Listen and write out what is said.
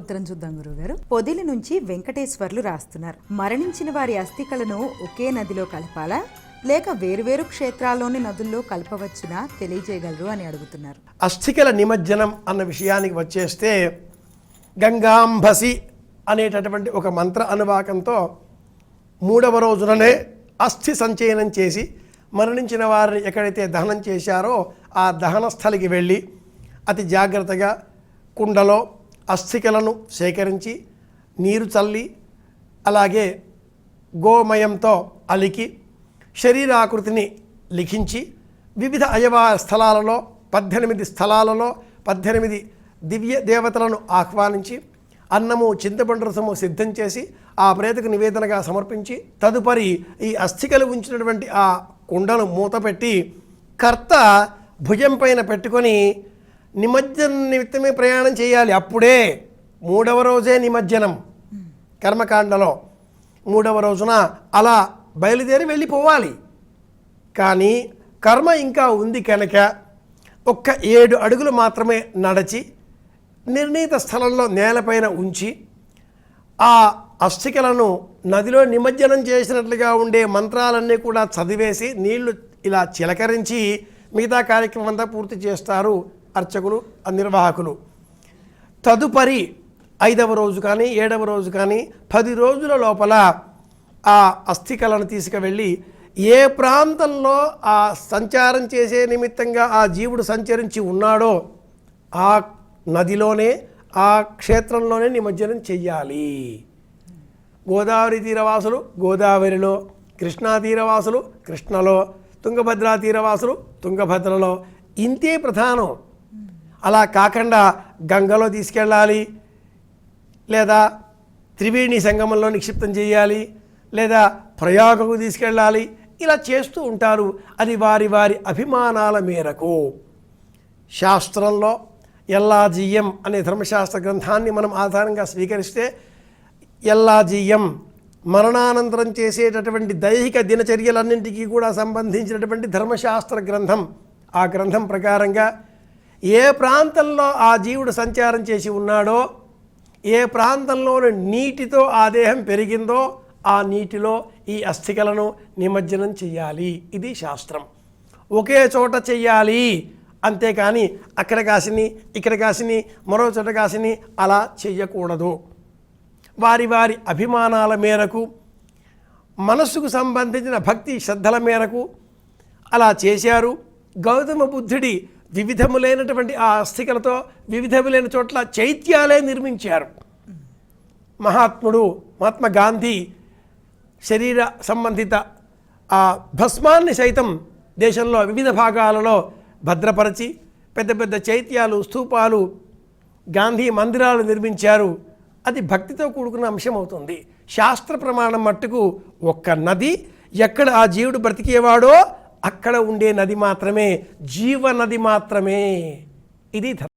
ఉత్తరం చూద్దాం గురువుగారు. పొదిలి నుంచి వెంకటేశ్వర్లు రాస్తున్నారు. మరణించిన వారి అస్థికలను ఒకే నదిలో కలపాలా? లేక వేరువేరు క్షేత్రాల్లోని నదుల్లో కలపవచ్చునా? తెలియజేయగలరు అని అడుగుతున్నారు. అస్థికల నిమజ్జనం అన్న విషయానికి వచ్చేస్తే గంగాంబసి అనేటటువంటి ఒక మంత్ర అనువాకంతో మూడవ రోజుననే అస్థి సంచయనం చేసి మరణించిన వారిని ఎక్కడైతే దహనం చేశారో ఆ దహన స్థలికి వెళ్ళి అతి జాగ్రత్తగా కుండలో అస్థికలను సేకరించి నీరు చల్లి అలాగే గోమయంతో అలికి శరీరాకృతిని లిఖించి వివిధ అయవా స్థలాలలో పద్దెనిమిది స్థలాలలో పద్దెనిమిది దివ్య దేవతలను ఆహ్వానించి అన్నము చింతపండు రసము సిద్ధం చేసి ఆ ప్రేతకు నివేదనగా సమర్పించి తదుపరి ఈ అస్థికలు ఉంచినటువంటి ఆ కుండను మూతపెట్టి కర్త భుజం పైన పెట్టుకొని నిమజ్జన నిమిత్తమే ప్రయాణం చేయాలి. అప్పుడే మూడవ రోజే నిమజ్జనం. కర్మకాండలో మూడవ రోజున అలా బయలుదేరి వెళ్ళిపోవాలి. కానీ కర్మ ఇంకా ఉంది కనుక ఒక్క ఏడు అడుగులు మాత్రమే నడచి నిర్ణీత స్థలంలో నేలపైన ఉంచి ఆ అస్థికలను నదిలో నిమజ్జనం చేసినట్లుగా ఉండే మంత్రాలన్నీ కూడా చదివేసి నీళ్ళు ఇలా చిలకరించి మిగతా కార్యక్రమం అంతా పూర్తి చేస్తారు. అర్చకులు ఆ నిర్వాహకులు తదుపరి ఐదవ రోజు కానీ ఏడవ రోజు కానీ పది రోజుల లోపల ఆ అస్థికలను తీసుకువెళ్ళి ఏ ప్రాంతంలో ఆ సంచారం చేసే నిమిత్తంగా ఆ జీవుడు సంచరించి ఉన్నాడో ఆ నదిలోనే ఆ క్షేత్రంలోనే నిమజ్జనం చెయ్యాలి. గోదావరి తీరవాసులు గోదావరిలో కృష్ణా తీరవాసులు కృష్ణలో తుంగభద్రా తీరవాసులు తుంగభద్రలో. ఇంతే ప్రధానం. అలా కాకుండా గంగలో తీసుకెళ్ళాలి లేదా త్రివేణి సంగమంలో నిక్షిప్తం చేయాలి లేదా ప్రయాగకు తీసుకెళ్ళాలి ఇలా చేస్తూ ఉంటారు. అది వారి వారి అభిమానాల మేరకు. శాస్త్రంలో ఎల్లాజీయం అనే ధర్మశాస్త్ర గ్రంథాన్ని మనం ఆధారంగా స్వీకరిస్తే ఎల్లాజీయం మరణానంతరం చేసేటటువంటి దైహిక దినచర్యలన్నింటికీ కూడా సంబంధించినటువంటి ధర్మశాస్త్ర గ్రంథం. ఆ గ్రంథం ప్రకారంగా ఏ ప్రాంతంలో ఆ జీవుడు సంచారం చేసి ఉన్నాడో ఏ ప్రాంతంలోని నీటితో ఆ దేహం పెరిగిందో ఆ నీటిలో ఈ అస్థికలను నిమజ్జనం చెయ్యాలి. ఇది శాస్త్రం. ఒకే చోట చెయ్యాలి. అంతేకాని అక్కడ కాసిని ఇక్కడ కాసిని మరో చోట కాసిని అలా చెయ్యకూడదు. వారి వారి అభిమానాల మేరకు మనస్సుకు సంబంధించిన భక్తి శ్రద్ధల మేరకు అలా చేశారు. గౌతమ బుద్ధుడి వివిధములైనటువంటి ఆ అస్థికలతో వివిధములైన చోట్ల చైత్యాలే నిర్మించారు. మహాత్ముడు మహాత్మా గాంధీ శరీర సంబంధిత ఆ భస్మాన్ని సైతం దేశంలో వివిధ భాగాలలో భద్రపరిచి పెద్ద పెద్ద చైత్యాలు స్థూపాలు గాంధీ మందిరాలు నిర్మించారు. అది భక్తితో కూడుకున్న అంశం అవుతుంది. శాస్త్ర ప్రమాణం మట్టుకు ఒక్క నది ఎక్కడ ఆ జీవుడు బ్రతికేవాడో అక్కడ ఉండే నది మాత్రమే జీవ నది మాత్రమే. ఇది ధర్మ.